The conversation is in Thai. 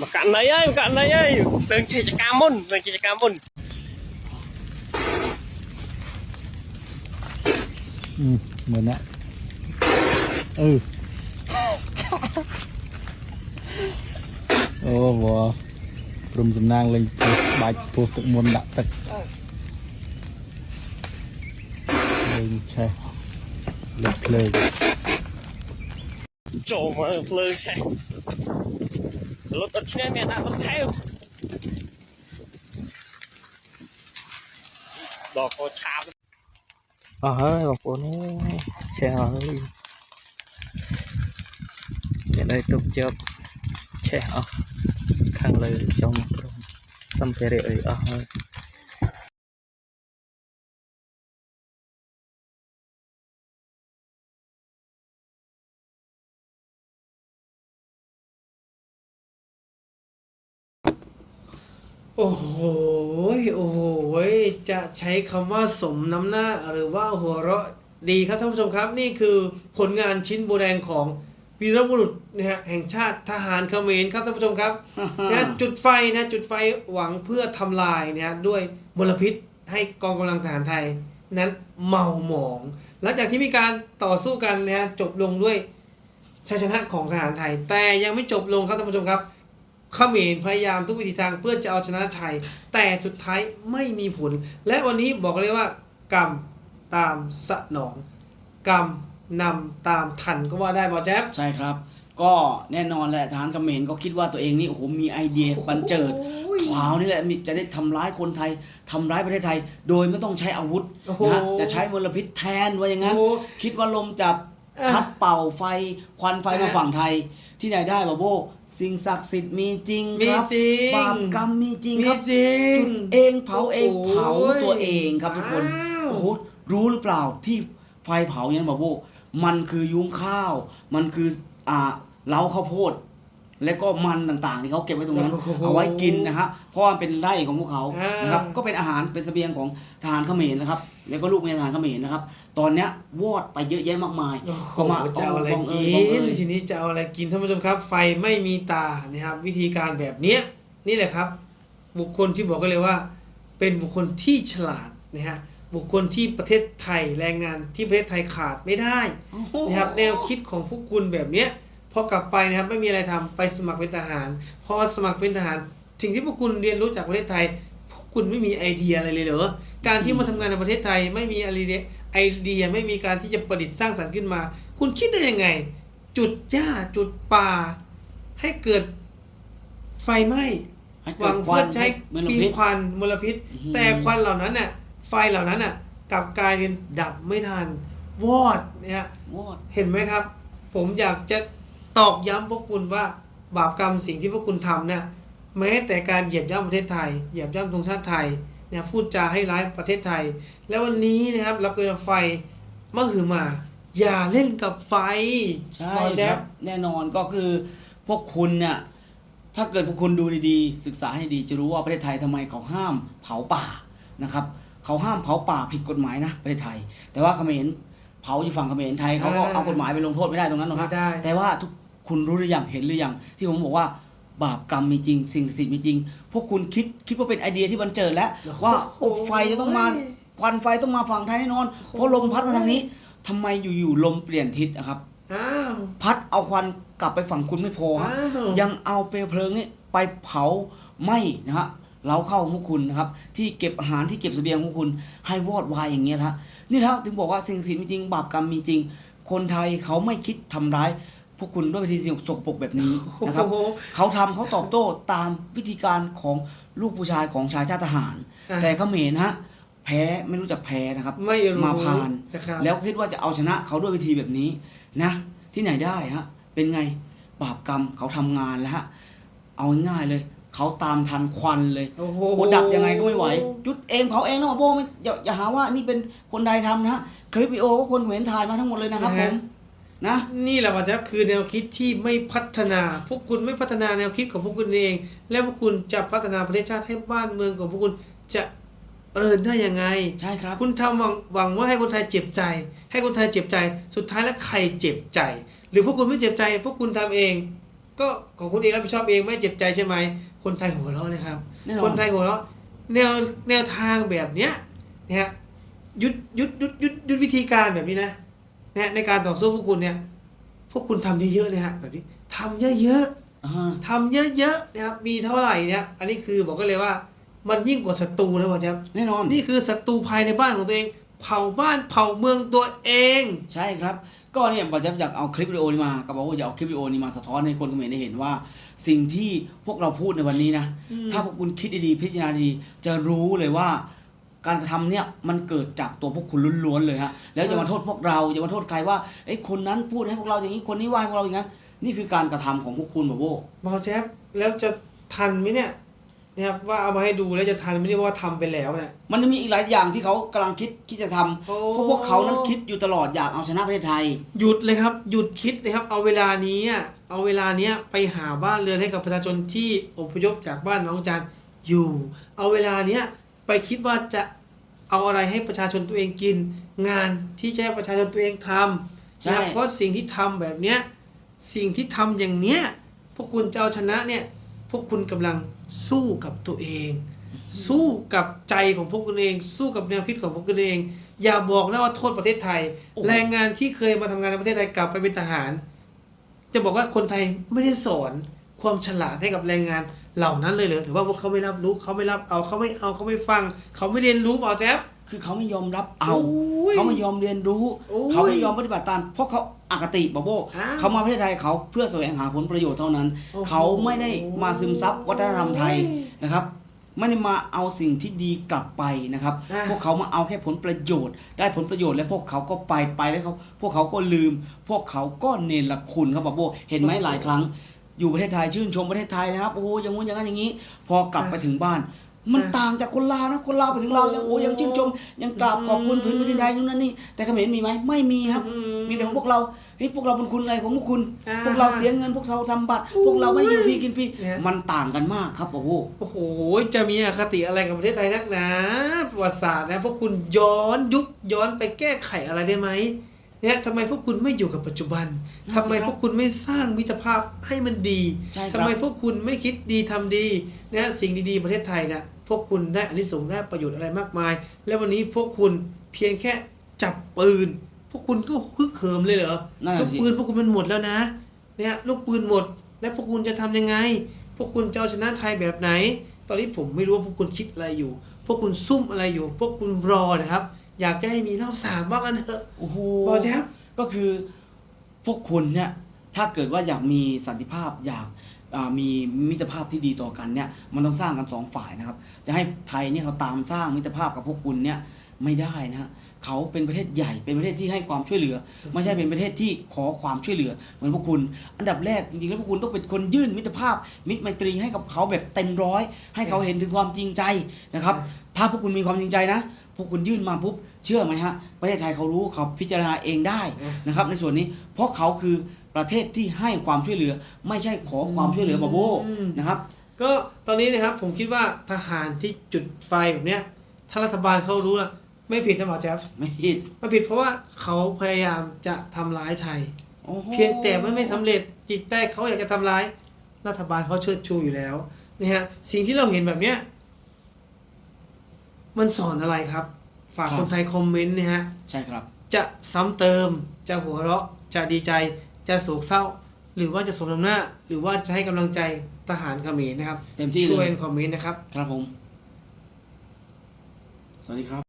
មកកណៃហើយមកកណៃហើយលើងឆេចកាមុនលើងឆេចកាមុនមើលណាអឺអូវ៉ាព្រមសំណាងលេងពោះបាច់ពោះទឹកមុនដាក់ទឹកលេងឆេះលេងភ្លើងចូលមកភ្លើងឆេះ លុតអត់ឈ្នះមានដាក់ទៅថែវដល់កោឆាបអស់ហើយបងប្អូនអើយឆេះហើយមានអីទុកជាប់ឆេះអស់ខាងលើចុងក្រុមសម្ភារៈអីអស់ហើយ โอ้โห โอ้โห จะใช้คำว่าสมน้ำหน้าหรือว่าหัวเราะดีครับท่านผู้ชมครับนี่คือผลงานชิ้นโบแดงของวีรบุรุษนะฮะแห่งชาติทหารเขมรครับท่านผู้ชมครับนะฮะจุดไฟนะจุดไฟหวังเพื่อทำลายนะฮะด้วยมลพิษให้กองกำลังทหารไทยนั้นเมาหมอง หลังจากที่มีการต่อสู้กันนะฮะจบลงด้วยชัยชนะของทหารไทย แต่ยังไม่จบลงครับท่านผู้ชมครับ เขมรพยายามทุกวิธีทางเพื่อจะเอาชนะไทย แต่สุดท้ายไม่มีผล และวันนี้บอกเลยว่ากรรมตามสนอง กรรมนำตามทันก็ว่าได้บอแจ๊บใช่ครับ ก็แน่นอนแหละทหารเขมรก็คิดว่าตัวเองนี่โอ้โหมีไอเดียบันเจิดโอ้ยคราวนี่แหละมีจะได้ทำร้ายคนไทยทำร้ายประเทศไทย โดยไม่ต้องใช้อาวุธโอ้โหนะฮะจะใช้มลพิษแทนว่าอย่างนั้นโอ้คิดว่าลมจับอะ พัดเป่าไฟควันไฟมาอะฝั่งไทย ที่ไหนได้บาโบ สิ่งศักดิ์สิทธิ์มีจริงมีครับจริง บาปกรรมมีจริงมีครับจริง จุดเองเผาเองโอ้โหเผาตัวเองครับทุกคนอ้าวโอ้โหรู้หรือเปล่าที่ไฟเผาอย่างนั้นบาโบ มันคือยุ้งข้าว มันคืออ่าเล้าข้าวโพด และก็มันต่างๆที่เขาเก็บไว้ตรงนั้นโอ้โหเอาไว้กินนะครับเพราะว่ามันเป็นไร่ของพวกเขาอ่านนะครับก็เป็นอาหารเป็นเสบียงของทหารเขมรนะครับ แล้วก็ลูกเมียทหารเขมรนะครับ ตอนเนี้ยวอดไปเยอะแยะมากมายโอ้โหก็มาจะเอาอะไรบังกิเยบังเอนยทีนี้จะเอาอะไรกินท่านผู้ชมครับ ไฟไม่มีตานะครับ วิธีการแบบเนี้ยนี่แหละครับ บุคคลที่บอกกันเลยว่า เป็นบุคคลที่ฉลาดนะฮะบุคคลที่ประเทศไทยแรงงานที่ประเทศไทยขาดไม่ได้นะครับแนวคิดของพวกคุณแบบเนี้ย พอกลับไปนะครับไม่มีอะไรทำไปสมัครเป็นทหาร พอสมัครเป็นทหารสิ่งที่พวกคุณเรียนรู้จากประเทศไทย พวกคุณไม่มีไอเดียอะไรเลยเหรอการที่มาทำงานในประเทศไทยไม่มีไอเดียไอเดียไม่มีการที่จะประดิษฐ์สร้างสรรค์ขึ้นมา คุณคิดได้ยังไง จุดหญ้าจุดป่า ให้เกิดไฟไหม้ให้หเกิวัดงควัเพื่อนใช้มลปีพิษควันมลพิษอื้อหือแต่ควันเหล่านั้นน่ะไฟเหล่านั้นน่ะกลับกลายเป็นดับไม่ทันวอดเนี่ยวอดเห็นไหมครับ ผมอยากจะ ตอกย้ำพวกคุณว่าบาปกรรมสิ่งที่พวกคุณทำเนี่ยแม้แต่การเหยียบย่ำประเทศไทย เหยียบย่ำธงชาติไทยเนี่ยพูดจาให้ร้ายประเทศไทย แล้ววันนี้นะครับเราเกิดไฟมหือมา อย่าเล่นกับไฟใช่หมอคแจ๊รับบแน่นอนก็คือพวกคุณเนี่ยถ้าเกิดพวกคุณดูดีๆ ศึกษาให้ดีจะรู้ว่าประเทศไทยทำไมเขาห้ามเผาป่านะครับเขาห้ามเผาป่าผิดกฎหมายนะประเทศไทย แต่ว่าเขมรเผาอยู่ฝั่งเขมรไทยเขาก็อ่าเอากฎหมายไปลงโทษไม่ได้ตรงนั้นหรอกครับไม่ได้แต่ว่าทุก คุณรู้หรือยังเห็นหรือยังที่ผมบอกว่าบาปกรรมมีจริง สิ่งศักดิ์สิทธิ์มีจริง พวกคุณคิดคิดว่าเป็นไอเดียที่บันเจิดแล้ว ว่าโอ้ไฟจะต้องมาควันไฟต้องมาฝั่งไทยแน่นอน เพราะลมพัดมาทางนี้ทำไมอยู่ๆลมเปลี่ยนทิศนะครับอ้าวพัดเอาควันกลับไปฝั่งคุณไม่พอฮะอ้าวยังเอาเปลวเพลิงนี่ไปเผาไหม้นะฮะเล้าเข้าของพวกคุณนะครับ ที่เก็บอาหารที่เก็บเสบียงของพวกคุณให้วอดวายอย่างเงี้ยนะฮะนี่นะถึงบอกว่าสิ่งศักดิ์สิทธิ์มีจริง บาปกรรมมีจริง คนไทยเขาไม่คิดทำร้าย พวกคุณด้วยวิธีสิ่งสกปรกแบบนี้นะครับโอ้โหเขาทำเขาตอบโต้ตามวิธีการของลูกผู้ชายของชายชาติทหาร อะ แต่เขมรฮะแพ้ไม่รู้จักแพ้นะครับ ไม่รู้มาพาน นะครับแล้วคิดว่าจะเอาชนะเขาด้วยวิธีแบบนี้นะ ที่ไหนได้ฮะ เป็นไงบาปกรรมเขาทำงานแล้วฮะ เอาง่ายๆเลย เขาตามทันควันเลยโอ้โห โอ้ดับยังไงก็ไม่ไหว จุดเองเผาเองนะหมอโบไม่อย่าอย่าหาว่านี่เป็นคนใดทำนะฮะคลิปวิดีโอก็คนเห็นถ่ายมาทั้งหมดเลยนะครับผม นะนี่แหละว่าจะคือแนวคิดที่ไม่พัฒนา พวกคุณไม่พัฒนาแนวคิดของพวกคุณเอง และพวกคุณจะพัฒนาประเทศชาติให้บ้านเมืองของพวกคุณจะเจริญได้ยังไง ใช่ครับ คุณทำหวังหวังว่าให้คนไทยเจ็บใจ ให้คนไทยเจ็บใจ สุดท้ายแล้วใครเจ็บใจ หรือพวกคุณไม่เจ็บใจ พวกคุณทำเอง ก็ของคุณเองรับผิดชอบเองไม่เจ็บใจใช่ไหม คนไทยหัวเราะนะครับแน่นอนคนไทยหัวเราะแนวแนวทางแบบเนี้ยนะฮะยุดยุดยุดยุดยุดวิธีการแบบนี้นะ นะฮะในการต่อสู้พวกคุณเนี่ย พวกคุณทำเยอะๆนะฮะแบบนี้ทำเยอะๆอ่าทำเยอะๆนะครับมีเท่าไหร่เนี่ย อันนี้คือบอกกันเลยว่า มันยิ่งกว่าศัตรูนะพ่อแจ๊บแน่นอนนี่คือศัตรูภายในบ้านของตัวเอง เผาบ้านเผาเมืองตัวเอง ใช่ครับก็เนี่ยบอจะอยากเอาคลิปวิดีโอนี้มาก็บอกว่าอยากเอาคลิปวิดีโอนี้มาสะท้อนให้คนเขมรได้เห็นว่า สิ่งที่พวกเราพูดในวันนี้นะอืมถ้าพวกคุณคิดดีๆพิจารณาดีๆจะรู้เลยว่า การกระทำเนี่ยมันเกิดจากตัวพวกคุณล้วนๆเลยฮะแล้วอย่ามาโทษพวกเราอย่ามาโทษใครว่าไอ้ยคนนั้นพูดให้พวกเราอย่างนี้คนนี้ว่าให้พวกเราอย่างนั้น นี่คือการกระทำของพวกคุณบอกว่าบอแจ๊บแล้วจะทันไหมเนี่ยนะครับว่าเอามาให้ดูแล้วจะทันไหมเนี่ยว่าทำไปแล้วเนี่ย มันจะมีอีกหลายอย่างที่เขากำลังคิดคิดจะทำโอ้ เพราะพวกเขานั้นคิดอยู่ตลอดอยากเอาชนะประเทศไทย หยุดเลยครับ หยุดคิดเลยครับ เอาเวลานี้อะเอาเวลาเนี้ยไปหาบ้านเรือนให้กับประชาชนที่อพยพจากบ้านน้องจานอยู่ เอาเวลาเนี้ยไปคิดว่าจะ เอาอะไรให้ประชาชนตัวเองกิน งานที่จะให้ประชาชนตัวเองทำใช่ นะเพราะสิ่งที่ทำแบบเนี้ยสิ่งที่ทำอย่างเนี้ยพวกคุณจะเอาชนะเนี่ยพวกคุณกำลังสู้กับตัวเอง สู้กับใจของพวกคุณเอง สู้กับแนวคิดของพวกคุณเอง อย่าบอกนะว่าโทษประเทศไทย โอ้โห แรงงานที่เคยมาทำงานในประเทศไทยกลับไปเป็นทหาร จะบอกว่าคนไทยไม่ได้สอนความฉลาดให้กับแรงงาน เหล่านั้นเลยเหรอหรือว่าพวกเขาไม่รับรู้เขาไม่รับเอาเขาไม่เอาเขาไม่ฟัง เขาไม่เรียนรู้เปล่าแจ๊บ คือเขาไม่ยอมรับเอา โอ้ยเขาไม่ยอมเรียนรู้ โอ้ยเขาไม่ยอมปฏิบัติตามเพราะเขาอคติบอโบอ้าวเขามาประเทศไทยเขาเพื่อแสวงหาผลประโยชน์เท่านั้น โอ้โหเขาไม่ได้มาซึมซับวัฒนธรรมไทยนะครับ ไม่ได้มาเอาสิ่งที่ดีกลับไปนะครับ อ่าพวกเขามาเอาแค่ผลประโยชน์ ได้ผลประโยชน์แล้วพวกเขาก็ไปไปแล้วเขาพวกเขาก็ลืม พวกเขาก็เนรคุณครับบอโบเห็นไหมหลายครั้ง อยู่ประเทศไทยชื่นชมประเทศไทยนะครับโอ้อยังงู้นอย่างนั้นอย่างนี้ พอกลับไปถึงบ้าน มันต่างจากคนลาวนะคนลาวไปถึงลาวยังโอ้ยังชื่นชม ยังกราบขอบคุณพื้นแผ่นดินไทยนู่นนั่นนี่แต่เขมรมีไหมไม่มีครับอืมีแต่ของพวกเราเฮ้ยพวกเราเป็นคุณอะไรของพวกคุณอ่าพวกเราเสียเงินพวกเราทำบัตร พวกเราไม่ได้อยู่ฟรีกินฟรีเนี่ยมันต่างกันมากครับโอ้โหโอ้โหจะมีอคติอะไรกับประเทศไทยนักหนาประวัติศาสตร์นะพวกคุณย้อนยุคย้อนไปแก้ไขอะไรได้ไหม เนี่ยทำไมพวกคุณไม่อยู่กับปัจจุบันนั่นสิทำไมพวกคุณไม่สร้างมิตรภาพให้มันดีใช่ครับทำไมพวกคุณไม่คิดดีทำดีนะสิ่งดีๆประเทศไทยนะพวกคุณได้อานิสงส์ได้ประโยชน์อะไรมากมาย และวันนี้พวกคุณเพียงแค่จับปืน พวกคุณก็ฮึกเหิมเลยเหรอนั่นลูน่ะกสิปืนพวกคุณมันหมดแล้วนะเนี่ยลูกปืนหมด แล้วพวกคุณจะทำยังไง พวกคุณจะเอาชนะไทยแบบไหน ตอนนี้ผมไม่รู้ว่าพวกคุณคิดอะไรอยู่ พวกคุณซุ่มอะไรอยู่ พวกคุณรอนะครับ อยากจะให้มีรอบสามบ้างกันเถอะโอ้โหบอแจ๊บก็คือพวกคุณเนี่ยถ้าเกิดว่าอยากมีสันติภาพอยากอ่ามีมิตรภาพที่ดีต่อกันเนี่ยมันต้องสร้างกันสองฝ่ายนะครับ จะให้ไทยเนี่ยเขาตามสร้างมิตรภาพกับพวกคุณเนี่ย ไม่ได้นะฮะเขาเป็นประเทศใหญ่เป็นประเทศที่ให้ความช่วยเหลือ ไม่ใช่เป็นประเทศที่ขอความช่วยเหลือ เหมือนพวกคุณ อันดับแรกจริงๆแล้วพวกคุณต้องเป็นคนยื่นมิตรภาพ มิตรไมตรีให้กับเขาแบบเต็มร้อย ให้เขาเห็นถึงความจริงใจนะครับ ถ้าพวกคุณมีความจริงใจนะพวกคุณยื่นมาปุ๊บเชื่อไหมฮะประเทศไทยเขารู้เขาพิจารณาเองได้นะครับ ในส่วนนี้เพราะเขาคือประเทศที่ให้ความช่วยเหลือ ไม่ใช่ขอความช่วยเหลือบาโบนะครับก็ตอนนี้นะครับผมคิดว่าทหารที่จุดไฟแบบเนี้ยถ้ารัฐบาลเขารู้นะ ไม่ผิดนะหมอแจ๊บไม่ผิดไม่ผิดเพราะว่าเขาพยายามจะทำร้ายไทย โอ้โหเพียงแต่มันไม่สำเร็จจิตใต้เขาอยากจะทำร้าย รัฐบาลเขาเชิดชูอยู่แล้วนะฮะสิ่งที่เราเห็นแบบเนี้ยมันสอนอะไรครับ ฝากคนไทยคอมเมนต์นะฮะ ใช่ครับ จะซ้ำเติม จะหัวเราะ จะดีใจ จะโศกเศร้า หรือว่าจะสมน้ำหน้า หรือว่าจะให้กำลังใจทหารเขมรนะครับเต็มที่ช่วยเลยคอมเมนต์นะครับ ครับผม สวัสดีครับ